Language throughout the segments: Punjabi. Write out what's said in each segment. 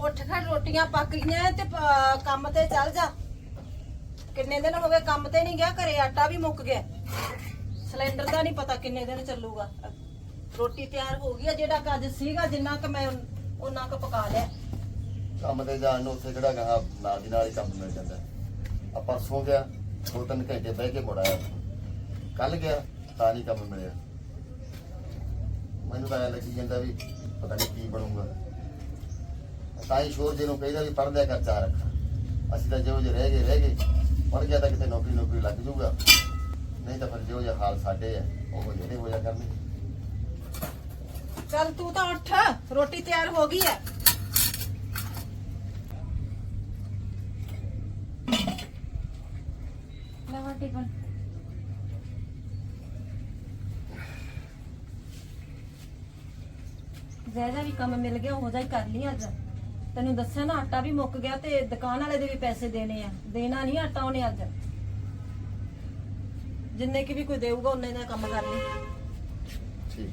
ਉੱਠ ਖੜ, ਰੋਟੀਆਂ ਪੱਕ ਗਈਆਂ ਤੇ ਪ- ਕੰਮ ਤੇ ਚੱਲ ਜਾ। ਕਿੰਨੇ ਦਿਨ ਹੋ ਗਏ ਕੰਮ ਤੇ ਨਹੀਂ ਗਿਆ, ਘਰੇ ਆਟਾ ਵੀ ਮੁੱਕ ਗਿਆ। ਸਿਲੰਡਰ ਦਾ ਨਹੀਂ ਪਤਾ ਕਿੰਨੇ ਦਿਨ ਚੱਲੂਗਾ। ਰੋਟੀ ਤਿਆਰ ਹੋ ਗਈ ਆ, ਜਿਹੜਾ ਕੁ ਸੀਗਾ, ਜਿੰਨਾ ਕ ਮੈਂ ਉਹਨਾਂ ਕ ਪਕਾ ਲਿਆ। ਕੰਮ ਤੇ ਜਾਣ ਨੂੰ ਉੱਥੇ ਕਿਹੜਾ ਕਹਾ ਨਾਲ ਦੀ ਨਾਲ ਹੀ ਕੰਮ ਮਿਲ ਜਾਂਦਾ। ਆ ਪਰਸੋਂ ਗਿਆ, ਦੋ ਤਿੰਨ ਘੰਟੇ ਬਹਿ ਕੇ ਮੁੜ ਆਇਆ ਕੱਲ ਗਿਆ, ਤਾਂ ਨਹੀਂ ਕੰਮ ਮਿਲਿਆ। ਮੈਨੂੰ ਤਾਂ ਐਂ ਲੱਗੀ ਜਾਂਦਾ ਵੀ ਪਤਾ ਨਹੀਂ ਕੀ ਬਣੂਗਾ। ਤਾਂ ਹੀ ਸ਼ੋਰ ਜੀ ਨੂੰ ਕਹਿੰਦਾ ਵੀ ਪੜ੍ਹਦਿਆ ਕਰ ਚਾਰ ਅੱਖਾਂ ਅਸੀਂ ਤਾਂ ਜਿਹੋ ਜਿਹੇ ਰਹਿ ਗਏ ਰਹਿ ਗਏ। ਪੜ੍ਹ ਗਿਆ ਤਾਂ ਕਿਤੇ ਨੌਕਰੀ ਨੌਕਰੀ ਲੱਗ ਜਾਊਗਾ। ਨਹੀਂ ਤਾਂ ਫਿਰ ਜਿਹੋ ਜਿਹਾ ਹਾਲ ਸਾਡੇ ਆ ਉਹ ਜਿਹੜੇ ਹੋਇਆ ਕਰਨਗੇ ਚੱਲ ਤੂੰ ਤਾਂ ਉੱਠ ਰੋਟੀ ਤਿਆਰ ਹੋ ਗਈ ਆ ਲੈ ਵਾ ਟਿਫਨ। ਜ਼ੈਦਾ ਵੀ ਕੰਮ ਮਿਲ ਗਿਆ ਹੋ ਜਾਈ ਕਰ ਲਈ ਅੱਜ। ਤੈਨੂੰ ਦੱਸਿਆ ਨਾ ਆਟਾ ਵੀ ਮੁੱਕ ਗਿਆ ਤੇ ਦੁਕਾਨ ਵਾਲੇ ਦੇ ਵੀ ਪੈਸੇ ਦੇਣੇ ਆ। ਦੇਣਾ ਨਹੀਂ ਆਟਾ ਉਹਨੇ ਅੱਜ। ਜਿੰਨੇ ਕਿ ਵੀ ਕੋਈ ਦੇਊਗਾ, ਉਹਨੇ ਦਾ ਕੰਮ ਕਰ ਲਈ ਠੀਕ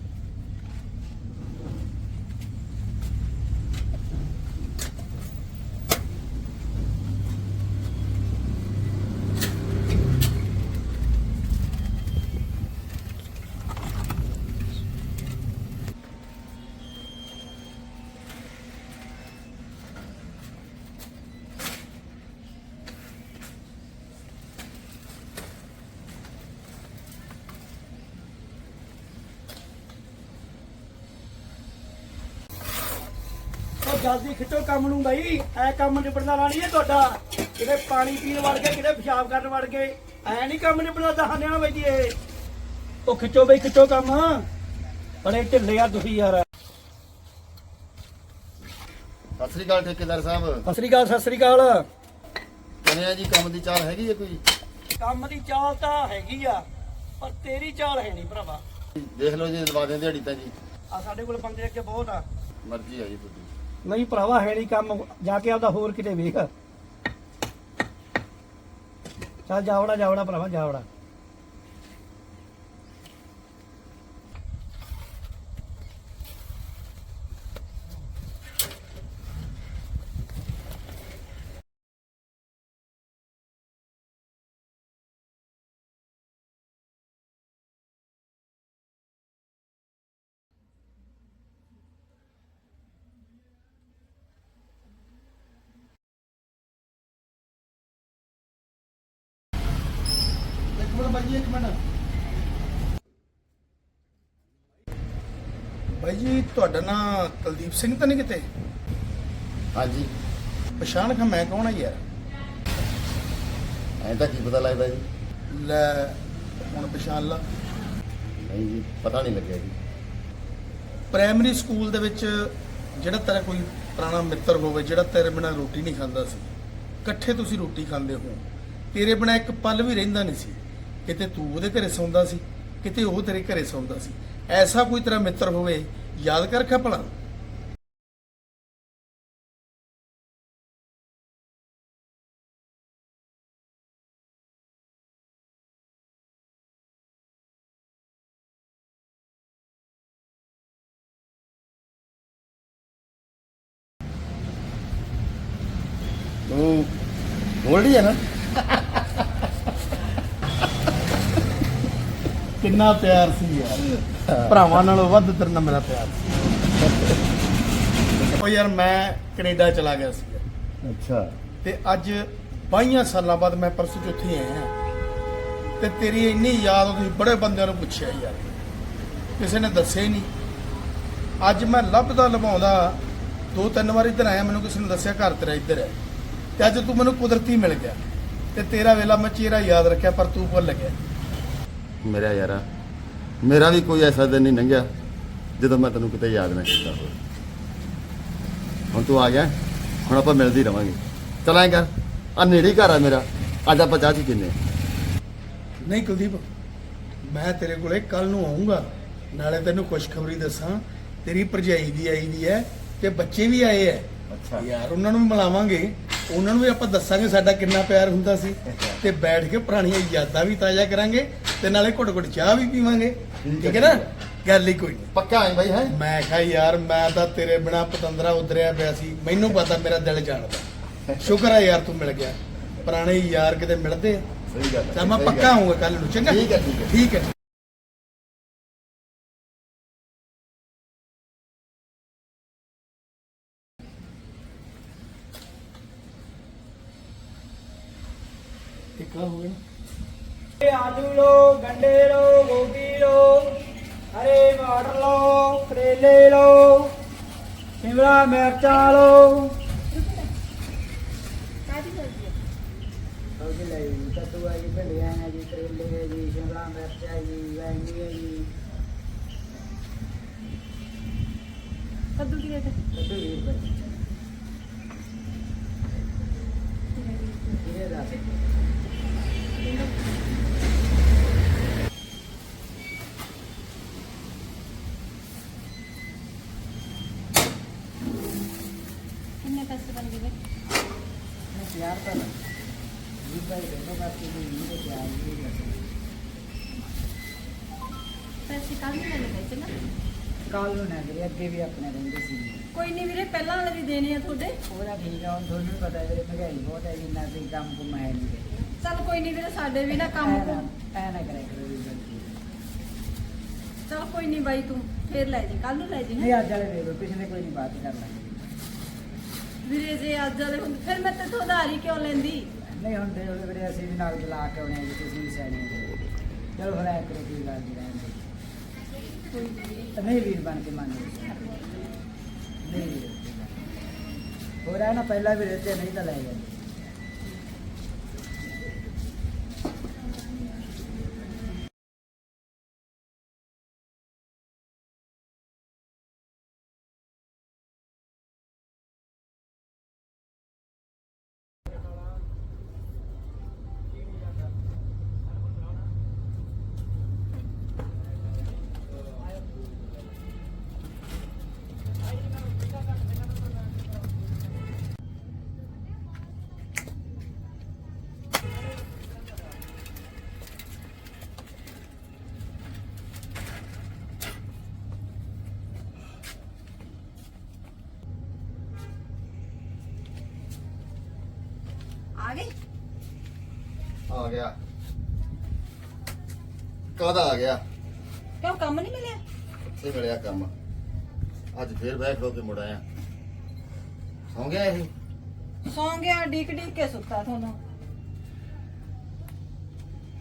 ਉਹ ਜਲਦੀ ਖਿੱਚੋ ਕੰਮ ਨੂੰ ਬਈ। ਐ ਕੰਮ ਨਿਬੜਦਾ ਰਾਣੀ ਹੈ ਤੁਹਾਡਾ। ਕਿਤੇ ਪਾਣੀ ਪੀਣ ਵੜ ਗਏ ਕਿਤੇ ਪਿਸ਼ਾਬ ਕਰਨ ਵੜ ਗਏ। ਐ ਨਹੀਂ ਕੰਮ ਨਿਬੜਦਾ ਦਹਾਨਿਆਂ ਬਈ ਇਹ। ਉਹ ਖਿੱਚੋ ਬਈ ਖਿੱਚੋ ਕੰਮ। ਬੜੇ ਢਿੱਲੇ ਆ ਤੁਸੀਂ ਯਾਰ। ਸਤਿ ਸ੍ਰੀ ਅਕਾਲ ਠੇਕੇਦਾਰ ਸਾਹਿਬ। ਸਤਿ ਸ੍ਰੀ ਅਕਾਲ ਸਤਿ ਸ੍ਰੀ ਅਕਾਲ। ਆ ਜੀ ਕੰਮ ਦੀ ਚਾਲ ਹੈਗੀ ਹੈ ਕੋਈ? ਕੰਮ ਦੀ ਚਾਲ ਤਾਂ ਹੈਗੀ ਆ ਪਰ ਤੇਰੀ ਚਾਲ ਹੈ ਨਹੀਂ ਭਰਾਵਾ। ਦੇਖ ਲਓ ਜੀ ਲਵਾ ਦਿੰਦੇ ਦਿਹਾੜੀ ਤਾਂ ਜੀ। ਆ ਸਾਡੇ ਕੋਲ ਬੰਦੇ ਅੱਗੇ ਬਹੁਤ ਆ। ਮਰਜ਼ੀ ਆ ਜੀ ਤੁਹਾਡੀ। ਨਹੀਂ ਭਰਾਵਾ, ਹੈ ਨਹੀਂ ਕੰਮ। ਜਾ ਕੇ ਆਪਦਾ ਹੋਰ ਕਿਤੇ ਵੇਖ। ਚੱਲ ਜਾਵੜਾ ਜਾਵੜਾ ਭਰਾਵਾ, ਜਾਵੜਾ। ਬਾਈ ਇੱਕ ਮਿੰਟ। ਬਾਈ ਜੀ ਤੁਹਾਡਾ ਨਾਂ ਕੁਲਦੀਪ ਸਿੰਘ ਤਾਂ ਨਹੀਂ ਕਿਤੇ? ਹਾਂਜੀ। ਪਛਾਣ ਖਾ ਮੈਂ ਕੌਣ ਆ ਯਾਰ? ਐਂ ਤਾਂ ਕੀ ਪਤਾ ਲੱਗਦਾ ਜੀ? ਲੈ ਹੁਣ ਪਛਾਣ ਲਾ। ਨਹੀਂ ਜੀ ਪਤਾ ਨਹੀਂ ਲੱਗਿਆ ਜੀ। ਪ੍ਰਾਇਮਰੀ ਸਕੂਲ ਦੇ ਵਿੱਚ ਜਿਹੜਾ ਤੇਰਾ ਕੋਈ ਪੁਰਾਣਾ ਮਿੱਤਰ ਹੋਵੇ ਜਿਹੜਾ ਤੇਰੇ ਬਿਨਾਂ ਰੋਟੀ ਨਹੀਂ ਖਾਂਦਾ ਸੀ ਇਕੱਠੇ ਤੁਸੀਂ ਰੋਟੀ ਖਾਂਦੇ ਹੋ। ਤੇਰੇ ਬਿਨਾਂ ਇੱਕ ਪਲ ਵੀ ਰਹਿੰਦਾ ਨਹੀਂ ਸੀ। ਕਿਤੇ ਤੂੰ ਉਹਦੇ ਘਰੇ ਸੌਂਦਾ ਸੀ ਕਿਤੇ ਉਹ ਤੇਰੇ ਘਰੇ ਸੌਂਦਾ ਸੀ। ਐਸਾ ਕੋਈ ਤੇਰਾ ਮਿੱਤਰ ਹੋਵੇ ਯਾਦ ਕਰ ਭਲਾ। ਤੂੰ ਗੋਲਡੀ ਹੈ ਨਾ? ਕਿੰਨਾ ਪਿਆਰ ਸੀ ਯਾਰ। ਭਰਾਵਾਂ ਨਾਲੋਂ ਵੱਧ ਤੇਰੇ ਨਾਲ ਮੇਰਾ ਪਿਆਰ ਸੀ। ਉਹ ਯਾਰ ਮੈਂ ਕੈਨੇਡਾ ਚਲਾ ਗਿਆ ਸੀ। ਅੱਛਾ। ਤੇ ਅੱਜ 22 ਸਾਲਾਂ ਬਾਅਦ ਮੈਂ ਪਰਸੋਂ ਚੌਥੇ ਆਇਆ। ਤੇ ਤੇਰੀ ਇੰਨੀ ਯਾਦ ਤੁਸੀਂ ਬੜੇ ਬੰਦਿਆਂ ਨੂੰ ਪੁੱਛਿਆ ਯਾਰ। ਕਿਸੇ ਨੇ ਦੱਸਿਆ ਹੀ ਨਹੀਂ। ਅੱਜ ਮੈਂ ਲੱਭਦਾ ਲਵਾਉਂਦਾ ਦੋ ਤਿੰਨ ਵਾਰ ਇੱਧਰ ਆਇਆ ਮੈਨੂੰ ਕਿਸੇ ਨੇ ਦੱਸਿਆ ਘਰ ਤੇਰਾ ਇੱਧਰ ਹੈ। ਤੇ ਅੱਜ ਤੂੰ ਮੈਨੂੰ ਕੁਦਰਤੀ ਮਿਲ ਗਿਆ। ਤੇ ਤੇਰਾ ਵੇਲਾ ਮੈਂ ਚਿਹਰਾ ਯਾਦ ਰੱਖਿਆ ਪਰ ਤੂੰ ਭੁੱਲ ਗਿਆ। ਮੇਰਾ ਯਾਰਾ, ਮੇਰਾ ਵੀ ਕੋਈ ਐਸਾ ਦਿਨ ਨਹੀਂ ਲੰਘਿਆ ਜਦੋਂ ਮੈਂ ਤੈਨੂੰ ਕਿਤੇ ਯਾਦ ਨਾ ਕੀਤਾ ਹੋਵੇ। ਹੁਣ ਤੂੰ ਆ ਗਿਆ, ਹੁਣ ਆਪਾਂ ਮਿਲਦੇ ਹੀ ਰਵਾਂਗੇ। ਚਲ ਕਰ ਆ ਨੇੜੇ ਹੀ ਘਰ ਆ ਮੇਰਾ, ਅੱਜ ਆਪਾਂ ਚਾਹ ਚ ਕਿੰਨੇ ਨਹੀਂ ਕੁਲਦੀਪ, ਮੈਂ ਤੇਰੇ ਕੋਲੇ ਕੱਲ ਨੂੰ ਆਉਂਗਾ ਨਾਲੇ ਤੈਨੂੰ ਖੁਸ਼ਖਬਰੀ ਦੱਸਾਂ, ਤੇਰੀ ਭਰਜਾਈ ਵੀ ਆਈ ਦੀ ਹੈ ਤੇ ਬੱਚੇ ਵੀ ਆਏ ਐ ਅੱਛਾ। ਯਾਰ ਉਹਨਾਂ ਨੂੰ ਵੀ ਮਿਲਾਵਾਂਗੇ। ਉਹਨਾਂ ਨੂੰ ਵੀ ਆਪਾਂ ਦੱਸਾਂਗੇ ਸਾਡਾ ਕਿੰਨਾ ਪਿਆਰ ਹੁੰਦਾ ਸੀ। ਤੇ ਬੈਠ ਕੇ ਪੁਰਾਣੀਆਂ ਯਾਦਾਂ ਵੀ ਤਾਜ਼ਾ ਕਰਾਂਗੇ ਤੇ ਨਾਲੇ ਘੁੱਟ ਘੁੱਟ ਚਾਹ ਵੀ ਪੀਵਾਂਗੇ। ਠੀਕ ਹੈ ਨਾ? ਗੱਲ ਹੀ ਕੋਈ ਨਹੀਂ। ਪੱਕਾ ਹੈ ਬਾਈ ਹੈ? ਮੈਂ ਕਿਹਾ ਯਾਰ ਮੈਂ ਤਾਂ ਤੇਰੇ ਬਿਨਾ ਪਤੰਦਰਾ ਉਤਰਿਆ ਪਿਆ ਸੀ। ਮੈਨੂੰ ਪਤਾ ਮੇਰਾ ਦਿਲ ਜਾਣਦਾ। ਸ਼ੁਕਰ ਹੈ ਯਾਰ ਤੂੰ ਮਿਲ ਗਿਆ। ਪੁਰਾਣੇ ਯਾਰ ਕਿਤੇ ਮਿਲਦੇ। ਸਹੀ ਗੱਲ ਹੈ, ਤਾਂ ਮੈਂ ਪੱਕਾ। ਆਉਂਗਾ ਕੱਲ ਨੂੰ ਚੰਗਾ? ਠੀਕ ਹੈ, ਠੀਕ ਹੈ। ਸ਼ਿਮਲਾ ਮਿਰਚਾਂ ਲੋ ਸਬਜ਼ੀ ਲਈ ਕੱਦੂ ਹੈ ਜੀ ਭਿੰਡੀਆਂ ਜੀ ਕਰੇਲੇ ਹੈ ਜੀ ਸ਼ਿਮਲਾ ਮਿਰਚ ਹੈ ਜੀ ਵੈਂਗੀ ਹੈ ਜੀ ਕੱਦੂ ਕੀ ਰੇਟ। ਕੱਦੂ ਵੀਹ ਰੁਪਏ ਇਹ ਦਾ ਕਿੰਨੇ ਪੈਸੇ ਬਣ ਗਏ ਬਾਕੀ ਪੈਸੇ ਕੱਲ ਕਾਲ ਨੂੰ। ਨਾ ਵੀਰੇ ਅੱਗੇ ਵੀ ਆਪਣੇ ਰਹਿੰਦੇ ਸੀ। ਕੋਈ ਨਹੀਂ ਵੀਰੇ ਪਹਿਲਾਂ ਵਾਲੇ ਵੀ ਦੇਣੇ ਆ ਤੁਹਾਡੇ। ਉਹਦਾ ਠੀਕ ਆ ਹੁਣ ਤੁਹਾਨੂੰ ਵੀ ਪਤਾ ਹੈ ਵੀਰੇ ਮਹਿੰਗਾਈ ਬਹੁਤ ਹੈ ਜਿੰਨਾ ਸੀ ਕੰਮ ਕੁਮ ਹੈ ਨਹੀਂ ਵੀਰੇ। ਚੱਲ ਕੋਈ ਨਹੀਂ ਵੀਰੇ ਸਾਡੇ ਵੀ ਨਾ ਕੰਮ ਐ ਕੁ- ਨਾ ਐ ਨਾ ਕਰਿਆ ਕਰੋ ਵੀ ਗਲਤੀ ਚੱਲ ਕੋਈ ਨਹੀਂ ਬਾਈ ਤੂੰ ਫੇਰ ਲੈ ਜੀ ਕੱਲ ਨੂੰ ਲੈ ਜੀ। ਹੈਂ। ਨਹੀਂ ਅੱਜ ਵਾਲੇ ਦੇ ਦਿਓ ਪਿਛਲੇ ਕੋਈ ਨਹੀਂ ਬਾਤ ਕਰ ਲਾਂਗੇ। ਵੀਰੇ ਜੇ ਅੱਜ ਵਾਲੇ ਹੁੰਦੇ ਫਿਰ ਮੈਂ ਤੇ ਉਧਾਰੀ ਕਿਉਂ ਲੈਂਦੀ? ਨਹੀਂ ਹੁਣ ਵੀਰੇ, ਅਸੀਂ ਵੀ ਨਾਲ ਲਾ ਕੇ ਆਉਣੇ ਆ ਜੀ, ਤੁਸੀਂ ਵੀ ਸਿਆਣੇ ਚਲੋ ਫਿਰ ਐ ਕਰੋ ਕੀ ਗੱਲ ਜੀ ਰਹਿਣ ਦਿਓ। ਨਹੀਂ ਵੀਰ ਬਣ ਕੇ ਮੰਨ ਨਹੀਂ ਵੀਰ ਹੋਰ ਆ ਨਾ, ਪਹਿਲਾਂ ਵੀ ਰਹਿਤੇ ਨਹੀਂ ਤਾਂ ਲੈ ਜਾਂਦੇ। ਆ ਗਿਆ। ਕਾਹਦਾ ਆ ਗਿਆ? ਕਿਉਂ ਕੰਮ ਨਹੀਂ ਮਿਲਿਆ? ਇੱਥੇ ਮਿਲਿਆ ਕੰਮ? ਅੱਜ ਫੇਰ ਬੈਠ ਹੋ ਕੇ ਮੁੜ ਆਇਆ। ਸੌਂ ਗਿਆ ਇਹ? ਸੌਂ ਗਿਆ ਡੀਕ ਡੀਕ ਕੇ ਸੁੱਤਾ ਤੁਹਾਨੂੰ।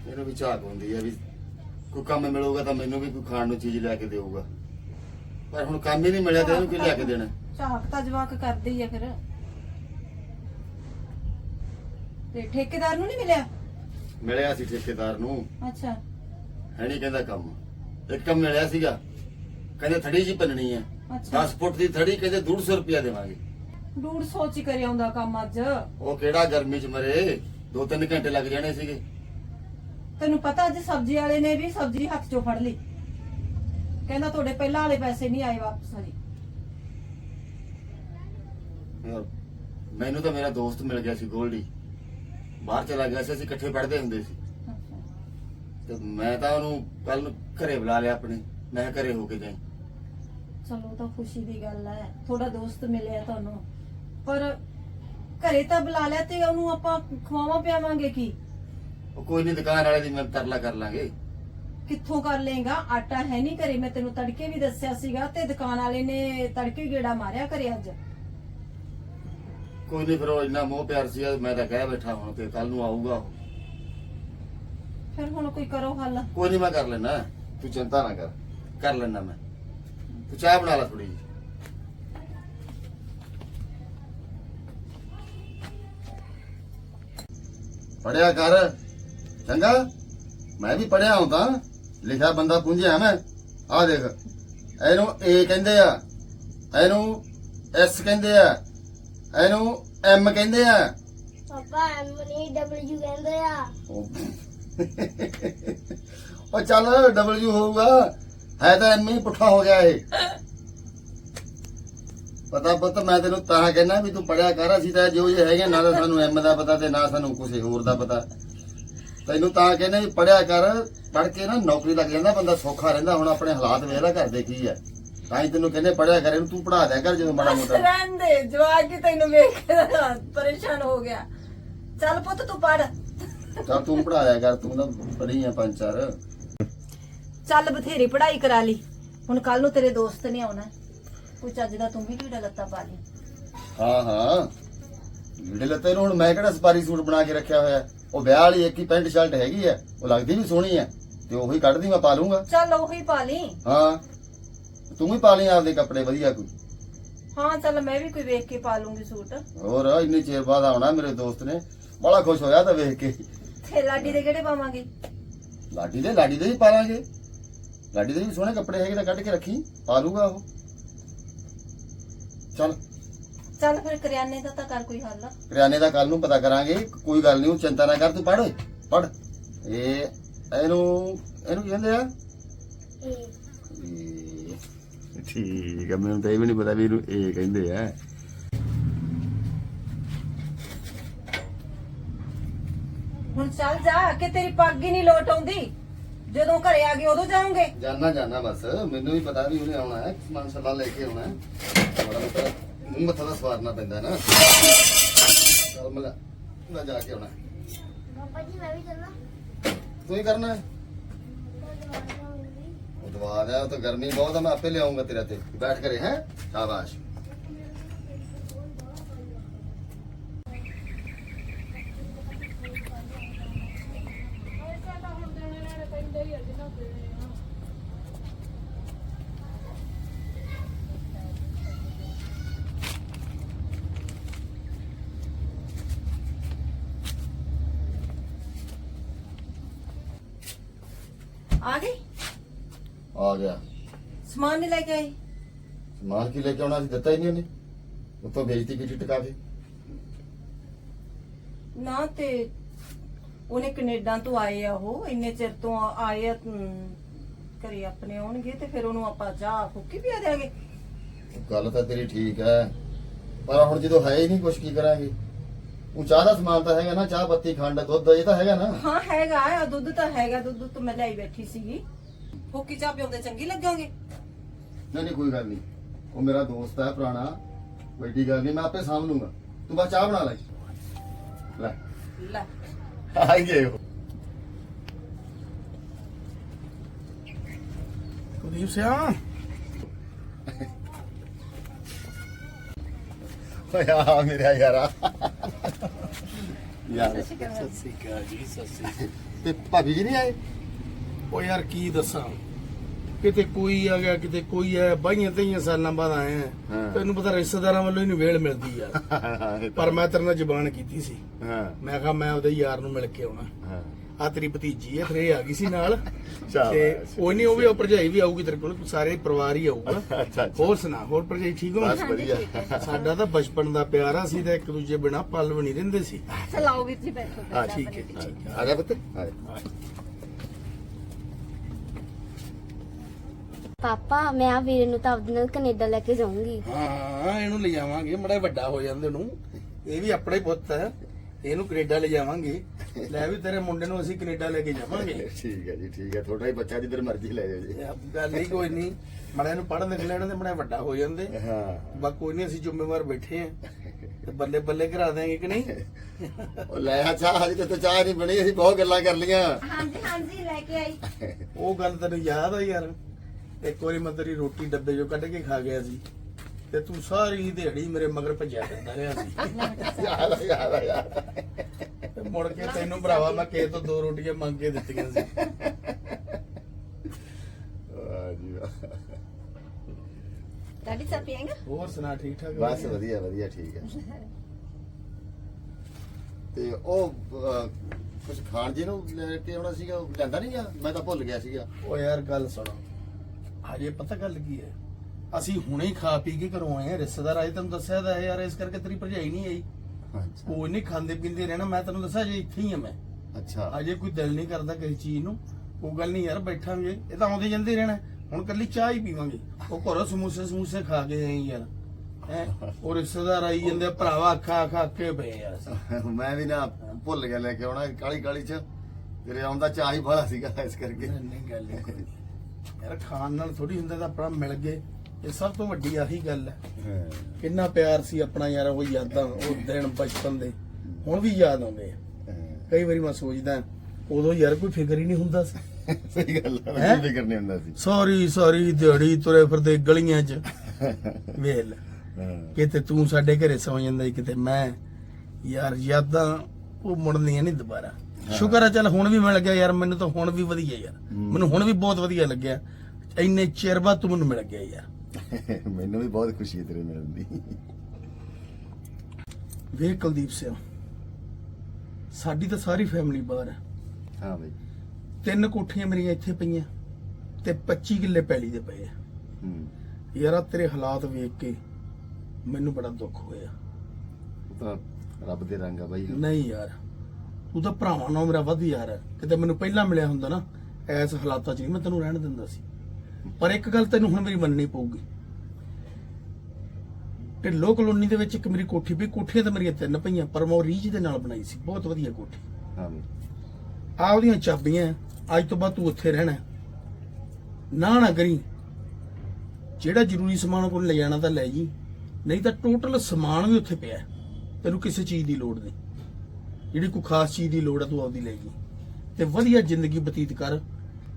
ਇਹਨੂੰ ਵੀ ਝਾਕ ਹੁੰਦੀ ਹੈ ਵੀ ਕੋਈ ਕੰਮ ਮਿਲੂਗਾ ਤਾਂ ਮੈਨੂੰ ਵੀ ਕੋਈ ਖਾਣ ਨੂੰ ਚੀਜ਼ ਲੈ ਕੇ ਦੇਊਗਾ। ਪਰ ਹੁਣ ਕੰਮ ਹੀ ਨਹੀਂ ਮਿਲਿਆ ਤੇ ਇਹਨੂੰ ਕੀ ਲਿਆ ਕੇ ਦੇਣਾ? ਝਾਕ ਤਾਂ ਜਵਾਕ ਕਰਦੇ ਆ ਫਿਰ। ਤੇ ਠੇਕੇਦਾਰ ਨੂੰ ਨਹੀਂ ਮਿਲਿਆ? ਮਿਲਿਆ ਸੀ ਠੇਕੇਦਾਰ ਨੂੰ। ਅੱਛਾ। ਹੈ ਨਹੀਂ ਕਹਿੰਦਾ ਕੰਮ। ਇੱਕ ਕੰਮ ਮਿਲਿਆ ਸੀਗਾ। ਕਹਿੰਦੇ ਥੜੀ ਜੀ ਪੰਨਣੀ ਹੈ। ਅੱਛਾ। 10 ਫੁੱਟ ਦੀ ਥੜੀ ਕਹਿੰਦੇ 150 ਰੁਪਿਆ ਦੇਵਾਂਗੇ। ਡੂੜ ਸੋਚ ਹੀ ਕਰੇ ਆਉਂਦਾ ਕੰਮ ਅੱਜ। ਉਹ ਕਿਹੜਾ ਗਰਮੀ ਚ ਮਰੇ? ਦੋ ਤਿੰਨ ਘੰਟੇ ਲੱਗ ਜਾਣੇ ਸੀਗੇ। ਤੈਨੂੰ ਪਤਾ ਅੱਜ ਸਬਜ਼ੀ ਵਾਲੇ ਨੇ ਵੀ ਸਬਜ਼ੀ ਹੱਥ ਚੋਂ ਫੜ ਲਈ। ਕਹਿੰਦਾ ਤੁਹਾਡੇ ਪਹਿਲਾਂ ਵਾਲੇ ਪੈਸੇ ਨਹੀਂ ਆਏ ਵਾਪਸ ਹਜੇ। ਯਾਰ, ਮੈਨੂੰ ਤਾਂ ਮੇਰਾ ਦੋਸਤ ਮਿਲ ਗਿਆ ਸੀ ਗੋਲਡੀ। ਬਾਹਰ ਚਲਾ ਗਿਆ ਸੀ ਅਸੀਂ ਇਕੱਠੇ ਪੜ੍ਹਦੇ ਹੁੰਦੇ ਸੀ। ਤੇ ਮੈਂ ਤਾਂ ਉਹਨੂੰ ਕੱਲ ਨੂੰ ਘਰੇ ਬੁਲਾ ਲਿਆ ਆਪਣੇ। ਮੈਂ ਕਿਹਾ ਘਰੇ ਹੋ ਕੇ ਜਾਈ। ਚਲੋ ਤਾਂ ਖੁਸ਼ੀ ਦੀ ਗੱਲ ਹੈ। ਥੋੜਾ ਦੋਸਤ ਮਿਲਿਆ ਤੁਹਾਨੂੰ। ਪਰ ਘਰੇ ਤਾਂ ਬੁਲਾ ਲਿਆ ਤੇ ਉਹਨੂੰ ਆਪਾਂ ਖਵਾਵਾਂ ਪਿਆਵਾਂਗੇ ਕੀ? ਉਹ ਕੋਈ ਨਹੀਂ ਦੁਕਾਨ ਵਾਲੇ ਦੀ ਮੈਂ ਤਰਲਾ ਕਰ ਲਾਂਗੇ। ਕਿੱਥੋਂ ਕਰ ਲੇਗਾ ਆਟਾ ਹੈ ਨਹੀਂ ਘਰੇ। ਮੈਂ ਤੈਨੂੰ ਤੜਕੇ ਵੀ ਦੱਸਿਆ ਸੀਗਾ ਤੇ ਦੁਕਾਨ ਵਾਲੇ ਨੇ ਤੜਕੇ ਗੇੜਾ ਮਾਰਿਆ ਘਰੇ ਅੱਜ। ਕੋਈ ਨਹੀਂ ਫਿਰ ਉਹ ਇੰਨਾ ਮੋਹ ਪਿਆਰ ਸੀ ਮੈਂ ਤਾਂ ਕਹਿ ਬੈਠਾ ਹੁਣ ਤੇ ਕੱਲ ਨੂੰ ਆਊਗਾ ਉਹ। ਫਿਰ ਹੁਣ ਕੋਈ ਕਰੋ ਹੱਲ। ਕੋਈ ਨਹੀਂ ਮੈਂ ਕਰ ਲੈਣਾ ਤੂੰ ਚਿੰਤਾ ਨਾ ਕਰ ਕਰ ਲੈਣਾ ਮੈਂ। ਤੂੰ ਚਾਹ ਬਣਾ ਲੈ ਥੋੜੀ ਪੜਿਆ ਕਰ ਚੰਗਾ? ਮੈਂ ਵੀ ਪੜਿਆ ਹਾਂ ਤਾਂ ਲਿਖਿਆ ਬੰਦਾ ਪੁੰਝਿਆ ਮੈਂ। ਆ ਦੇਖ ਇਹਨੂੰ ਏ ਕਹਿੰਦੇ ਆ ਇਹਨੂੰ ਐਸ ਕਹਿੰਦੇ ਆ। ਇਹਨੂੰ ਐਮ ਕਹਿੰਦੇ ਆ। ਪਾਪਾ ਐਮ ਨਹੀਂ ਡਬਲਯੂ ਕਹਿੰਦੇ ਆ। ਉਹ ਚੱਲ ਡਬਲਯੂ ਹੋਊਗਾ। ਹੈ ਤਾਂ ਐਮ ਹੀ ਪੁੱਠਾ ਹੋ ਗਿਆ ਇਹ। ਪਤਾ ਪੁੱਤ ਮੈਂ ਤੈਨੂੰ ਤਾਂ ਕਹਿਣਾ ਵੀ ਤੂੰ ਪੜਿਆ ਕਰ ਅਸੀਂ ਤਾਂ ਜੋ ਜੇ ਹੈਗੇ ਨਾ ਤਾਂ ਸਾਨੂੰ ਐਮ ਦਾ ਪਤਾ ਤੇ ਨਾ ਸਾਨੂੰ ਕਿਸੇ ਹੋਰ ਦਾ ਪਤਾ। ਤੈਨੂੰ ਤਾਂ ਕਹਿੰਦੇ ਵੀ ਪੜਿਆ ਕਰ ਪੜ ਕੇ ਨਾ ਨੌਕਰੀ ਲੱਗ ਜਾਂਦਾ ਬੰਦਾ ਸੌਖਾ ਰਹਿੰਦਾ। ਹੁਣ ਆਪਣੇ ਹਾਲਾਤ ਵੇਖਦਾ ਘਰ ਦੇ ਕੀ ਹੈ ਤਾਂ ਹੀ ਤੈਨੂੰ ਕਹਿੰਦੇ ਪੜਿਆ ਕਰ ਇਹਨੂੰ ਤੂੰ ਪੜਾ ਦਿਆ ਕਰ ਜਦੋਂ ਮਾੜਾ ਮੋਟਾ। ਰਹਿੰਦੇ ਜਵਾਕ ਹੀ ਤੈਨੂੰ ਵੇਖ ਕੇ ਪਰੇਸ਼ਾਨ ਹੋ ਗਿਆ। ਚੱਲ ਪੁੱਤ ਤੂੰ ਪੜ ਚੱਲ ਤੂੰ ਪੜਾ ਦਿਆ ਕਰ ਤੂੰ ਤਾਂ ਪੜੀ ਆ ਪੰਜ ਚਾਰ। ਚੱਲ ਬਥੇਰੀ ਪੜ੍ਹਾਈ ਕਰਾ ਲਈ। ਹੁਣ ਕੱਲ ਨੂੰ ਤੇਰੇ ਦੋਸਤ ਨੇ ਆਉਣਾ। ਕੋਈ ਚੱਜ ਦਾ ਤੂੰ ਵੀ ਢੀੜਾ ਲੱਤਾ ਪਾ ਲਈ। ਹਾਂ ਹਾਂ। ਜਿਹੜੇ ਲੱਤੇ ਨੂੰ ਹੁਣ ਮੈਂ ਕਿਹੜਾ ਸਪਾਰੀ ਸੂਟ ਬਣਾ ਕੇ ਰੱਖਿਆ ਹੋਇਆ? ਹੈ? ਉਹ ਵਿਆਹ ਵਾਲੀ ਇੱਕ ਹੀ ਪੈਂਟ ਸ਼ਰਟ ਹੈਗੀ ਹੈ ਉਹ ਲੱਗਦੀ ਵੀ ਸੋਹਣੀ ਹੈ ਤੇ ਉਹੀ ਕੱਢਦੀ ਮੈਂ ਪਾ ਲੂੰਗਾ ਚੱਲ ਉਹੀ ਪਾ ਲਈ। ਹਾਂ। ਤੂੰ ਵੀ ਪਾ ਲਈ ਆਪਦੇ ਕੱਪੜੇ ਵਧੀਆ ਕੋਈ? ਹਾਂ ਚੱਲ ਮੈਂ ਵੀ ਕੋਈ ਵੇਖ ਕੇ ਪਾ ਲੂੰਗੀ ਸੂਟ। ਹੋਰ ਇੰਨੀ ਚਿਰ ਬਾਅਦ ਆਉਣਾ ਮੇਰੇ ਦੋਸਤ ਨੇ। ਬੜਾ ਖੁਸ਼ ਹੋਇਆ ਤਾਂ ਵੇਖ ਕੇ। ਤੇ ਲਾਡੀ ਦੇ ਕਿਹੜੇ ਪਾਵਾਂਗੇ? ਲਾਡੀ ਦੇ ਲਾਡੀ ਦੇ ਵੀ ਪਾ ਲਾਂਗੇ ਲਾਡੀ ਦੇ ਵੀ ਸੋਹਣੇ ਕੱਪੜੇ ਹੈਗੇ ਤਾਂ ਕੱਢ ਕੇ ਰੱਖੀ ਪਾ ਲੂਗਾ ਉਹ। ਚੱਲ। ਚੱਲ ਫਿਰ ਕਰਿਆਨੇ ਦਾ ਤਾਂ ਕਰ ਕੋਈ ਹੱਲ। ਕਰਿਆਨੇ ਦਾ ਕੱਲ ਨੂੰ ਪਤਾ ਕਰਾਂਗੇ ਕੋਈ ਗੱਲ ਨਹੀਂ ਉਹ ਚਿੰਤਾ ਨਾ ਕਰ ਤੂੰ ਪੜ ਓਏ ਪੜ ਇਹ ਇਹਨੂੰ ਇਹਨੂੰ ਕੀ ਕਹਿੰਦੇ ਆ? ਇਹ। ਇਹ ਠੀਕ ਆ ਮੈਨੂੰ ਤਾਂ ਇਹ ਵੀ ਨਹੀਂ ਪਤਾ ਵੀ ਇਹਨੂੰ ਇਹ ਕਹਿੰਦੇ ਆ। ਹੁਣ ਚੱਲ ਜਾ ਕਿ ਤੇਰੀ ਪੱਗ ਹੀ ਨਹੀਂ ਲੋਟ ਆਉਂਦੀ? ਜਦੋਂ ਘਰੇ ਆ ਗਏ ਉਦੋਂ ਜਾਉਂਗੇ ਜਾਨਾ ਜਾਨਾ ਬਸ। ਮੈਨੂੰ ਵੀ ਪਤਾ ਵੀ ਉਹਨੇ ਆਉਣਾ ਹੈ ਸਮਾਨ ਸਮਾਨ ਲੈ ਕੇ ਆਉਣਾ ਹੈ। ਬੜਾ ਮਤਲਬ ਮੂੰਹ ਮੱਥਾ ਦਾ ਸਵਾਰਨਾ ਪੈਂਦਾ ਨਾ। ਚੱਲ ਮੈਂ ਮੈਂ ਜਾ ਕੇ ਆਉਣਾ। ਪਾਪਾ ਜੀ ਮੈਂ ਵੀ ਚੱਲਾਂ ਤੂੰ ਹੀ ਕਰਨਾ ਹੈ। ਉਹ ਦਵਾ ਲਿਆ ਉਹ ਤਾਂ ਗਰਮੀ ਬਹੁਤ ਆ ਮੈਂ ਆਪੇ ਲਿਆਉਂਗਾ ਤੇਰੇ ਤੇ ਬੈਠ ਕਰੇ ਹੈ ਸ਼ਾਬਾਸ਼ ਆ ਗਈ ਆ ਗਿਆ। ਸਮਾਨ ਨਹੀਂ ਲੈ ਕੇ ਆਈ? ਸਮਾਨ ਕੀ ਲੈ ਕੇ ਆਉਣਾ ਸੀ? ਦਿੱਤਾ ਹੀ ਨਹੀਂ ਉਹਨੇ। ਉੱਤੋਂ ਵੇਚਤੀ ਕਿਟੀ ਟਕਾ ਕੇ। ਨਾ ਤੇ ਉਹਨੇ ਕੈਨੇਡਾ ਤੋਂ ਆਏ ਆ ਉਹ ਇੰਨੇ ਚਿਰ ਤੋਂ ਆ- ਆਏ ਆ ਹਮ, ਘਰੇ ਆਪਣੇ ਆਉਣਗੇ ਤੇ ਫਿਰ ਉਹਨੂੰ ਆਪਾਂ ਚਾਹ ਫੁੱਕੀ ਪਿਆ ਦੇਾਂਗੇ ਗੱਲ ਤਾਂ ਤੇਰੀ ਠੀਕ ਹੈ। ਪਰ ਹੁਣ ਜਦੋਂ ਹੈ ਹੀ ਨਹੀਂ ਕੁਛ ਕੀ ਕਰਾਂਗੇ? ਉਹ ਚਾਹ ਦਾ ਸਮਾਨ ਤਾਂ ਹੈਗਾ ਨਾ ਚਾਹ ਪੱਤੀ ਖੰਡ ਦੁੱਧ ਇਹ ਤਾਂ ਹੈਗਾ ਨਾ। ਹਾਂ ਹੈਗਾ ਆ ਦੁੱਧ ਤਾਂ ਹੈਗਾ ਦੁੱਧ ਤਾਂ ਮੈਂ ਲਈ ਬੈਠੀ ਸੀਗੀ। ਫੁੱਕੀ ਚਾਹ ਪਿਉਂਦੇ ਚੰਗੀ ਲੱਗੋਗੇ? ਨਹੀਂ ਨਹੀਂ ਕੋਈ ਗੱਲ ਨਹੀਂ। ਉਹ ਮੇਰਾ ਦੋਸਤ ਹੈ ਪੁਰਾਣਾ। ਕੋਈ ਏਡੀ ਗੱਲ ਨਹੀਂ ਮੈਂ ਆਪੇ ਸਾਂਭ ਲੂੰਗਾ। ਤੂੰ ਬਸ ਚਾਹ ਬਣਾ ਲੈ। ਲੈ। ਲੈ। ਆਈਏ ਉਹ। ਕੁਲਦੀਪ ਸਿਆ। ਓਏ ਆ ਮੇਰਾ ਯਾਰਾ। ਯਾਰ ਸਤਿ ਸ੍ਰੀ ਅਕਾਲ ਜੀ ਸਤਿ ਸ੍ਰੀ ਤੇ ਭਾਬੀ ਜੀ ਨਹੀਂ ਆਏ? ਉਹ ਯਾਰ ਕੀ ਦੱਸਾਂ? ਕਿਤੇ ਕੋਈ ਆ ਗਿਆ ਕਿਤੇ ਕੋਈ ਆ ਬਾਈਆਂ ਤੇਈਆਂ ਸਾਲਾਂ ਬਾਅਦ ਆਏ ਆ। ਤੈਨੂੰ ਪਤਾ ਰਿਸ਼ਤੇਦਾਰਾਂ ਵੱਲੋਂ ਇਹਨੂੰ ਵੇਲ ਮਿਲਦੀ ਯਾਰ ਪਰ ਮੈਂ ਤੇਰੇ ਨਾਲ ਜ਼ਬਾਨ ਕੀਤੀ ਸੀ। ਹਾਂ। ਮੈਂ ਕਿਹਾ ਮੈਂ ਉਹਦੇ ਯਾਰ ਨੂੰ ਮਿਲ ਕੇ ਆਉਣਾ। ਹਾਂ। ਆ ਤੇਰੀ ਭਤੀਜੀ ਹੈ ਫਿਰ ਇਹ ਆ ਗਈ ਸੀ ਨਾਲ। ਤੇ ਕੋਈ ਨਹੀਂ ਉਹ ਵੀ ਉਹ ਭਰਜਾਈ ਵੀ ਆਊਗੀ ਤੇਰੇ ਕੋਲ ਸਾਰੇ ਪਰਿਵਾਰ ਹੀ ਆਊਗਾ। ਹੋਰ ਸੁਣਾ ਹੋਰ ਭਰਜਾਈ ਠੀਕ ਹੋ ਬਸ ਵਧੀਆ। ਸਾਡਾ ਤਾਂ ਬਚਪਨ ਦਾ ਪਿਆਰ ਆ ਸੀ ਤਾਂ ਇੱਕ ਦੂਜੇ ਬਿਨਾ ਪਲ ਵੀ ਨਹੀਂ ਰਹਿੰਦੇ ਸੀ। ਚਲਾਓ ਵੀਰ ਜੀ ਬੈਠੋ ਹਾਂ ਠੀਕ ਹੈ ਠੀਕ ਹੈ। ਆ ਜਾ ਪੁੱਤ ਆ ਪਾਪਾ ਮੈਂ ਆ ਵੀਰੇ ਨੂੰ ਤਾਂ ਆਪਦੇ ਨਾਲ ਕੈਨੇਡਾ ਲੈ ਕੇ ਜਾਊਂਗੀ। ਹਾਂ ਇਹਨੂੰ ਲੈ ਜਾਵਾਂਗੇ ਮੜਾ ਵੱਡਾ ਹੋ ਜਾਂਦੇ ਨੂੰ। ਇਹ ਵੀ ਆਪਣਾ ਹੀ ਪੁੱਤ ਹੈ ਇਹਨੂੰ ਕੈਨੇਡਾ ਲੈ ਜਾਵਾਂਗੇ। ਲੈ ਵੀ ਤੇਰੇ ਮੁੰਡੇ ਨੂੰ ਅਸੀਂ ਕੈਨੇਡਾ ਲੈ ਕੇ ਜਾਵਾਂਗੇ। ਠੀਕ ਹੈ ਜੀ ਠੀਕ ਹੈ ਤੁਹਾਡਾ ਹੀ ਬੱਚਾ ਜਿੱਧਰ ਮਰਜ਼ੀ ਲੈ ਜਾਓ ਜੀ। ਗੱਲ ਨਹੀਂ ਕੋਈ ਨਹੀਂ ਮੜਾ ਇਹਨੂੰ ਪੜ੍ਹਨ ਲਿਖ ਲੈਣ ਤੇ ਮੜਾ ਵੱਡਾ ਹੋ ਜਾਂਦੇ। ਹਾਂ। ਬਾ ਕੋਈ ਨਹੀਂ ਅਸੀਂ ਜ਼ਿੰਮੇਵਾਰ ਬੈਠੇ ਆ ਤੇ ਬੱਲੇ ਬੱਲੇ ਕਰਾ ਦੇਾਂਗੇ ਕਿ ਨਹੀਂ? ਉਹ ਲੈ ਆ ਚਾਹ ਹਜੇ ਤੇ ਚਾਹ ਨਹੀਂ ਬਣੀ ਅਸੀਂ ਬਹੁਤ ਗੱਲਾਂ ਕਰ ਲੀਆਂ ਹਾਂਜੀ ਹਾਂਜੀ ਲੈ ਕੇ ਆਈ। ਉਹ ਗੱਲ ਤੈਨੂੰ ਯਾਦ ਆ ਯਾਰ? ਇੱਕ ਵਾਰੀ ਮੈਂ ਤੇਰੀ ਰੋਟੀ ਡੱਬੇ ਚੋਂ ਕੱਢ ਕੇ ਖਾ ਗਿਆ ਸੀ ਤੇ ਤੂੰ ਸਾਰੀ ਦਿਹਾੜੀ ਮੇਰੇ ਮਗਰ ਭੱਜਿਆ ਫਿਰਦਾ ਰਿਹਾ ਸੀ। ਮੁੜ ਕੇ ਤੈਨੂੰ ਭਰਾਵਾ ਮੈਂ ਕਿਸੇ ਤੋਂ ਦੋ ਰੋਟੀਆਂ ਮੰਗ ਕੇ ਦਿੱਤੀਆਂ ਸੀ। ਵਾਹ ਜੀ ਵਾਹ ਡੈਡੀ ਚਾਹ ਪੀਏਗਾ? ਹੋਰ ਸੁਣਾ ਠੀਕ ਠਾਕ? ਬਸ ਵਧੀਆ ਵਧੀਆ ਠੀਕ ਹੈ। ਤੇ ਉਹ ਕੁਝ ਖਾਣ ਜੀ ਨੂੰ ਲੈ ਕੇ ਆਉਣਾ ਸੀਗਾ ਉਹ ਲੈਂਦਾ ਨਹੀਂ ਗਿਆ ਮੈਂ ਤਾਂ ਭੁੱਲ ਗਿਆ ਸੀਗਾ। ਓ ਯਾਰ ਗੱਲ ਸੁਣੋ। ਹਜੇ ਪਤਾ ਗੱਲ ਕੀ ਹੈ? ਅਸੀਂ ਹੁਣੇ ਹੀ ਖਾ ਪੀ ਕੇ ਘਰੋਂ ਆਏ ਆ ਰਿਸ਼ਤੇਦਾਰ ਆਏ ਤੈਨੂੰ ਦੱਸਿਆ ਤਾਂ ਹੈ ਯਾਰ ਇਸ ਕਰਕੇ ਤੇਰੀ ਭਰਜਾਈ ਨਹੀਂ ਆਈ। ਅੱਛਾ। ਨਹੀਂ ਖਾਂਦੇ ਪੀਂਦੇ ਰਹਿਣਾ ਮੈਂ ਤੈਨੂੰ ਦੱਸਿਆ ਜੇ ਇੱਥੇ ਹੀ ਆ ਮੈਂ। ਅੱਛਾ। ਅਜੇ ਕੋਈ ਦਿਲ ਨਹੀਂ ਕਰਦਾ ਕਿਸੇ ਚੀਜ਼ ਨੂੰ। ਉਹ ਗੱਲ ਨਹੀਂ ਯਾਰ ਬੈਠਾਂਗੇ। ਇਹ ਤਾਂ ਆਉਂਦੇ ਜਾਂਦੇ ਰਹਿਣਾ। ਹੁਣ ਕੱਲੀ ਚਾਹ ਹੀ ਪੀਵਾਂਗੇ। ਉਹ ਘਰੋਂ ਸਮੋਸੇ ਸਮੂਸੇ ਖਾ ਕੇ ਆਏ ਯਾਰ। ਹੈ? ਉਹ ਰਿਸ਼ਤੇਦਾਰ ਆਈ ਜਾਂਦੇ ਆ, ਭਰਾਵਾ ਖਾ ਖਾ ਕੇ ਪਏ ਯਾਰ ਅਸੀਂ। ਮੈਂ ਵੀ ਨਾ ਭੁੱਲ ਗਿਆ ਲੈ ਕੇ ਆਉਣਾ ਕਾਲੀ ਕਾਲੀ ਚ। ਤੇਰੇ ਆਉਂਦਾ ਚਾਹ ਹੀ ਬੜਾ ਸੀਗਾ ਇਸ ਕਰਕੇ। ਨਹੀਂ ਨਹੀਂ ਗੱਲ ਨਹੀਂ ਕੋਈ। ਯਾਰ ਖਾਣ ਨਾਲ ਥੋੜੀ ਹੁੰਦਾ ਤਾਂ ਆਪਣਾ ਮਿਲ ਗਏ। ਇਹ ਸਭ ਤੋਂ ਵੱਡੀ ਆਹੀ ਗੱਲ ਹੈ। ਕਿੰਨਾ ਪਿਆਰ ਸੀ ਆਪਣਾ ਯਾਰ ਉਹ ਯਾਦਾਂ ਉਹ ਦਿਨ ਬਚਪਨ ਦੇ। ਹੁਣ ਵੀ ਯਾਦ ਆਉਂਦੇ ਆ। ਕਈ ਵਾਰੀ ਮੈਂ ਸੋਚਦਾ ਉਦੋਂ ਯਾਰ ਕੋਈ ਫਿਕਰ ਹੀ ਨਹੀਂ ਹੁੰਦਾ ਸੀ। ਸਹੀ ਗੱਲ ਹੈ ਹੈਂ? ਵੀ ਕਰਨੇ ਹੁੰਦਾ ਸੀ। ਸਾਰੀ ਸਾਰੀ ਦਿਹਾੜੀ ਤੁਰੇ ਫਿਰਦੇ ਗਲੀਆਂ 'ਚ। ਵੇਲ ਕਿਤੇ ਤੂੰ ਸਾਡੇ ਘਰੇ ਸੌ ਜਾਂਦਾ ਕਿਤੇ ਮੈਂ। ਯਾਰ ਯਾਦਾਂ ਉਹ ਮੁੜਨੀਆਂ ਨਹੀਂ ਦੁਬਾਰਾ। ਸ਼ੁਕਰ ਆ ਚੱਲ ਹੁਣ ਵੀ ਮਿਲ ਗਿਆ ਯਾਰ ਮੈਨੂੰ ਤਾਂ ਹੁਣ ਵੀ ਵਧੀਆ ਯਾਰ। ਹੂੰ। ਮੈਨੂੰ ਹੁਣ ਵੀ ਬਹੁਤ ਵਧੀਆ ਲੱਗਿਆ। ਇੰਨੇ ਚਿਰ ਬਾਅਦ ਤੂੰ ਮੈਨੂੰ ਮਿਲ ਗਿਆ ਯਾਰ। ਮੈਨੂੰ ਵੀ ਬਹੁਤ ਖੁਸ਼ੀ ਹੈ ਤੇਰੇ ਮਿਲਣ ਦੀ। ਵੇਖ ਕੁਲਦੀਪ ਸਿੰਘ ਸਾਡੀ ਤਾਂ ਸਾਰੀ ਫੈਮਿਲੀ ਬਾਹਰ ਹੈ। ਹਾਂ ਬਈ। ਤਿੰਨ ਕੋਠੀਆਂ ਮੇਰੀਆਂ ਇੱਥੇ ਪਈਆਂ ਤੇ 25 ਕਿੱਲੇ ਪੈਲੀ ਦੇ ਪਏ ਆ। ਹੂੰ। ਯਾਰਾ ਤੇਰੇ ਹਾਲਾਤ ਵੇਖ ਕੇ ਮੈਨੂੰ ਬੜਾ ਦੁੱਖ ਹੋਇਆ। ਉਹ ਤਾਂ ਰੱਬ ਦੇ ਰੰਗ ਆ ਬਾਈ। ਨਹੀਂ ਯਾਰ ਤੂੰ ਤਾਂ ਭਰਾਵਾਂ ਨਾਲ ਮੇਰਾ ਵੱਧ ਯਾਰ ਹੈ। ਕਿਤੇ ਮੈਨੂੰ ਪਹਿਲਾਂ ਮਿਲਿਆ ਹੁੰਦਾ ਨਾ ਐਸ ਹਾਲਾਤਾਂ 'ਚ ਨਹੀਂ ਮੈਂ ਤੈਨੂੰ ਰਹਿਣ ਦਿੰਦਾ ਸੀ। ਪਰ ਇੱਕ ਗੱਲ ਤੈਨੂੰ ਹੁਣ ਮੇਰੀ ਮੰਨਣੀ ਪਊਗੀ। ਢਿੱਲੋ ਕਲੋਨੀ ਦੇ ਵਿੱਚ ਇੱਕ ਮੇਰੀ ਕੋਠੀ ਵੀ ਕੋਠੀਆਂ ਤਾਂ ਮੇਰੀਆਂ ਤਿੰਨ ਪਈਆਂ ਪਰ ਮੈਂ ਉਹ ਰੀਝ ਦੇ ਨਾਲ ਬਣਾਈ ਸੀ। ਬਹੁਤ ਵਧੀਆ ਕੋਠੀ। ਹਾਂ। ਆ ਉਹਦੀਆਂ ਚਾਬੀਆਂ ਅੱਜ ਤੋਂ ਬਾਅਦ ਤੂੰ ਉੱਥੇ ਰਹਿਣਾ। ਨਾ ਨਾ ਕਰੀ। ਜਿਹੜਾ ਜ਼ਰੂਰੀ ਸਮਾਨ ਕੋਲ ਲੈ ਜਾਣਾ ਤਾਂ ਲੈ ਜੀ। ਨਹੀਂ ਤਾਂ ਟੋਟਲ ਸਮਾਨ ਵੀ ਉੱਥੇ ਪਿਆ। ਤੈਨੂੰ ਕਿਸੇ ਚੀਜ਼ ਦੀ ਲੋੜ ਨਹੀਂ। ਜਿਹੜੀ ਕੋਈ ਖਾਸ ਚੀਜ਼ ਦੀ ਲੋੜ ਹੈ ਤੂੰ ਆਪਦੀ ਲੈ ਜੀ। ਤੇ ਵਧੀਆ ਜ਼ਿੰਦਗੀ ਬਤੀਤ ਕਰ।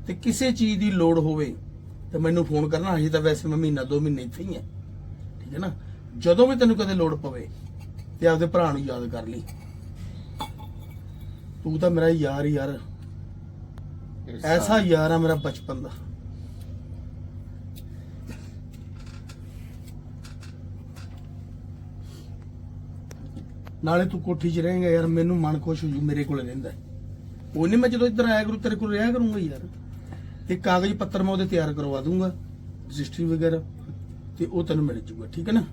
ਤੇ ਕਿਸੇ ਚੀਜ਼ ਦੀ ਲੋੜ ਹੋਵੇ ਤੇ ਮੈਨੂੰ ਫੋਨ ਕਰਨਾ। ਹਜੇ ਤਾਂ ਵੈਸੇ ਮੈਂ ਮਹੀਨਾ ਦੋ ਮਹੀਨੇ ਇੱਥੇ ਹੀ ਹਾਂ ਠੀਕ ਹੈ ਨਾ? ਜਦੋਂ ਵੀ ਤੈਨੂੰ ਕਦੇ ਲੋੜ ਪਵੇ ਤੇ ਆਪਦੇ ਭਰਾ ਨੂੰ ਯਾਦ ਕਰ ਲਈ। ਤੂੰ ਤਾਂ ਮੇਰਾ ਯਾਰ ਯਾਰ। ਐਸਾ ਯਾਰ ਆ ਮੇਰਾ ਬਚਪਨ ਦਾ। ਨਾਲੇ ਤੂੰ ਕੋਠੀ 'ਚ ਰਹੇਂਗਾ ਯਾਰ ਮੈਨੂੰ ਮਨ ਖੁਸ਼ ਹੋ ਜੂ ਮੇਰੇ ਕੋਲ ਰਹਿੰਦਾ। ਉਹ ਨਹੀਂ ਮੈਂ ਜਦੋਂ ਇੱਧਰ ਆਇਆ ਕਰੂ ਤੇਰੇ ਕੋਲ ਰਿਹਾ ਕਰੂੰਗਾ ਯਾਰ। ਤੇ ਕਾਗਜ਼ ਪੱਤਰ ਮੈਂ ਉਹਦੇ ਤਿਆਰ ਕਰਵਾ ਦੂੰਗਾ ਰਜਿਸਟਰੀ ਵਗੈਰਾ ਤੇ ਉਹ ਤੈਨੂੰ ਮਿਲ ਜੂਗਾ ਠੀਕ ਹੈ ਨਾ?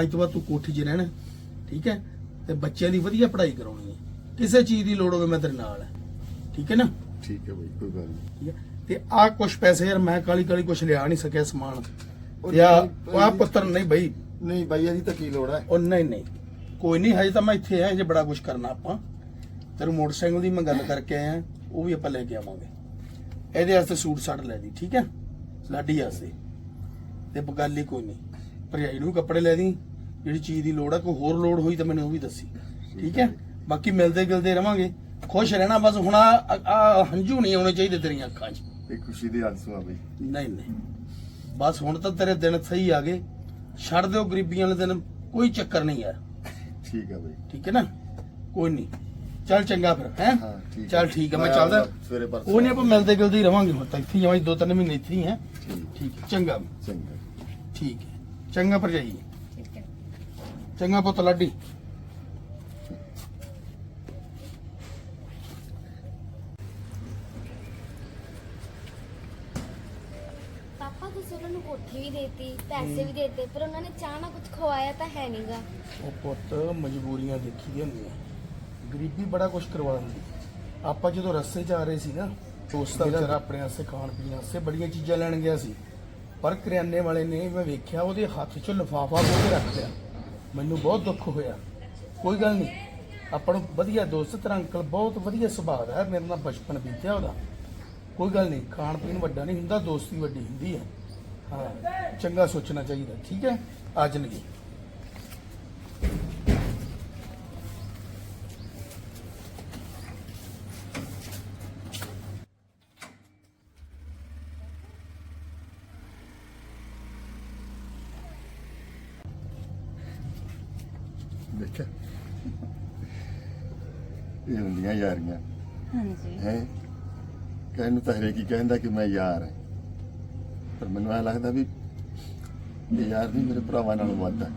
ਅੱਜ ਤੋਂ ਬਾਅਦ ਤੂੰ ਕੋਠੀ 'ਚ ਰਹਿਣਾ ਠੀਕ ਹੈ? ਤੇ ਬੱਚਿਆਂ ਦੀ ਵਧੀਆ ਪੜ੍ਹਾਈ ਕਰਾਉਣੀ ਹੈ। ਕਿਸੇ ਚੀਜ਼ ਦੀ ਲੋੜ ਹੋਵੇ ਮੈਂ ਤੇਰੇ ਨਾਲ ਹੈ ਠੀਕ ਹੈ ਨਾ? ਠੀਕ ਹੈ ਬਈ ਕੋਈ ਗੱਲ ਨਹੀਂ। ਠੀਕ ਹੈ? ਤੇ ਆ ਕੁਛ ਪੈਸੇ ਯਾਰ ਮੈਂ ਕਾਲੀ ਕਾਲੀ ਕੁਛ ਲਿਆ ਨਹੀਂ ਸਕਿਆ ਸਮਾਨ। ਉਹ ਯਾ ਆ ਪੁੱਤਰ ਨਹੀਂ ਬਈ। ਨਹੀਂ ਬਾਈ ਇਹਦੀ ਤਾਂ ਕੀ ਲੋੜ ਹੈ? ਉਹ ਨਹੀਂ ਨਹੀਂ। ਕੋਈ ਨਹੀਂ ਹਜੇ ਤਾਂ ਮੈਂ ਇੱਥੇ ਆ ਹਜੇ ਬੜਾ ਕੁਛ ਕਰਨਾ ਆਪਾਂ। ਤੇਰੇ ਮੋਟਰਸਾਈਕਲ ਦੀ ਮੈਂ ਗੱਲ ਕਰਕੇ ਆਇਆ ਉਹ ਵੀ ਆਪਾਂ ਲੈ ਕੇ ਆਵਾਂਗੇ। ਇਹਦੇ ਵਾਸਤੇ ਸੂਟ ਸਾਟ ਲੈ ਦੀ ਠੀਕ ਹੈ? ਲਾਡੀ ਵਾਸਤੇ। ਤੇ ਗੱਲ ਹੀ ਕੋਈ ਨਹੀਂ। ਭਰਜਾਈ ਨੂੰ ਕੱਪੜੇ ਲੈ ਦੀ ਜਿਹੜੀ ਚੀਜ਼ ਦੀ ਲੋੜ ਆ ਕੋਈ ਹੋਰ ਲੋੜ ਹੋਈ ਤਾਂ ਮੈਨੂੰ ਉਹ ਵੀ ਦੱਸੀ ਠੀਕ ਹੈ? ਬਾਕੀ ਮਿਲਦੇ ਗਿਲਦੇ ਰਵਾਂਗੇ। ਖੁਸ਼ ਰਹਿਣਾ ਬਸ ਹੁਣ ਆ ਆ ਹੰਝੂ ਨਹੀਂ ਆਉਣੇ ਚਾਹੀਦੇ ਤੇਰੀਆਂ ਅੱਖਾਂ 'ਚ। ਇਹ ਖੁਸ਼ੀ ਦੇ ਆਂਸੂ ਆ ਬਈ। ਨਹੀਂ ਨਹੀਂ। ਬਸ ਹੁਣ ਤਾਂ ਤੇਰੇ ਦਿਨ ਸਹੀ ਆ ਗਏ। ਛੱਡ ਦਿਓ ਗਰੀਬੀਆਂ ਵਾਲੇ ਦਿਨ ਕੋਈ ਚੱਕਰ ਨਹੀਂ ਯਾਰ। ਠੀਕ ਹੈ ਬਈ। ਠੀਕ ਹੈ ਨਾ? ਕੋਈ ਨਹੀਂ। ਚੱਲ ਚੰਗਾ ਫਿਰ ਹੈ? ਹਾਂ ਠੀਕ ਚੱਲ ਠੀਕ ਹੈ ਮੈਂ ਚੱਲਦਾ। ਸਵੇਰੇ ਪਰਸੋਂ ਉਹ ਨਹੀਂ ਆਪਾਂ ਮਿਲਦੇ ਗਿਲਦੇ ਹੀ ਰਵਾਂਗੇ ਹੁਣ ਤਾਂ ਇੱਥੇ ਹੀ ਆਵਾਂ ਦੋ ਤਿੰਨ ਮਹੀਨੇ ਇੱਥੇ ਹੀ ਹੈ ਠੀਕ। ਠੀਕ ਹੈ ਚੰਗਾ। ਚੰਗਾ। ਠੀਕ ਹੈ। ਚੰਗਾ ਭਰਜਾਈ। ਚੰਗਾ ਪੁੱਤ ਲਾਡੀ ਪਾਪਾ ਤੁਸੀਂ ਉਹਨਾਂ ਨੂੰ ਕੋਠੀ ਵੀ ਦੇਤੀ ਪੈਸੇ ਵੀ ਦੇਤੇ ਪਰ ਉਹਨਾਂ ਨੇ ਚਾਹ ਨਾ ਕੁਝ ਖਵਾਇਆ ਤਾਂ ਹੈ ਨਹੀਂਗਾ ਉਹ ਪੁੱਤ ਮਜਬੂਰੀਆਂ ਦੇਖੀ ਦੀਆਂ ਹੁੰਦੀਆਂ ਗਰੀਬੀ ਬੜਾ ਕੁਝ ਕਰਵਾ ਦਿੰਦੀ। ਆਪਾਂ ਜਦੋਂ ਰਸਤੇ 'ਚ ਆ ਰਹੇ ਸੀ ਨਾ ਦੋਸਤਾਂ ਵਿਚਾਰਾ ਆਪਣੇ ਵਾਸਤੇ ਖਾਣ ਪੀਣ ਵਾਸਤੇ ਬੜੀਆਂ ਚੀਜ਼ਾਂ ਲੈਣ ਗਿਆ ਸੀ। ਪਰ ਕਰਿਆਨੇ ਵਾਲੇ ਨੇ ਮੈਂ ਵੇਖਿਆ ਉਹਦੇ ਹੱਥ 'ਚ ਲਿਫਾਫਾ ਖੋਲ ਕੇ ਰੱਖ ਲਿਆ। ਮੈਨੂੰ ਬਹੁਤ ਦੁੱਖ ਹੋਇਆ। ਕੋਈ ਗੱਲ ਨਹੀਂ ਆਪਾਂ ਨੂੰ ਵਧੀਆ ਦੋਸਤ ਤੇਰਾ ਅੰਕਲ ਬਹੁਤ ਵਧੀਆ ਸੁਭਾਅ ਦਾ ਹੈ ਮੇਰੇ ਨਾਲ ਬਚਪਨ ਬੀਤਿਆ ਉਹਦਾ। ਕੋਈ ਗੱਲ ਨਹੀਂ ਖਾਣ ਪੀਣ ਵੱਡਾ ਨਹੀਂ ਹੁੰਦਾ ਦੋਸਤੀ ਵੱਡੀ ਹੁੰਦੀ ਹੈ। ਹਾਂ। ਚੰਗਾ ਸੋਚਣਾ ਚਾਹੀਦਾ। ਠੀਕ ਹੈ? ਆ ਜ਼ਿੰਦਗੀ ਦੇਖਿਆ? ਇਹ ਹੁੰਦੀਆਂ ਯਾਰੀਆਂ। ਹਾਂਜੀ। ਹੈ? ਕਹਿਣ ਨੂੰ ਤਾਂ ਹਰੇਕ ਹੀ ਕਹਿੰਦਾ ਕਿ ਮੈਂ ਯਾਰ ਹਾਂ। ਪਰ ਮੈਨੂੰ ਐ ਲੱਗਦਾ ਵੀ ਇਹ ਯਾਰ ਵੀ ਮੇਰੇ ਭਰਾਵਾਂ ਨਾਲੋਂ ਵੱਧ ਹੈ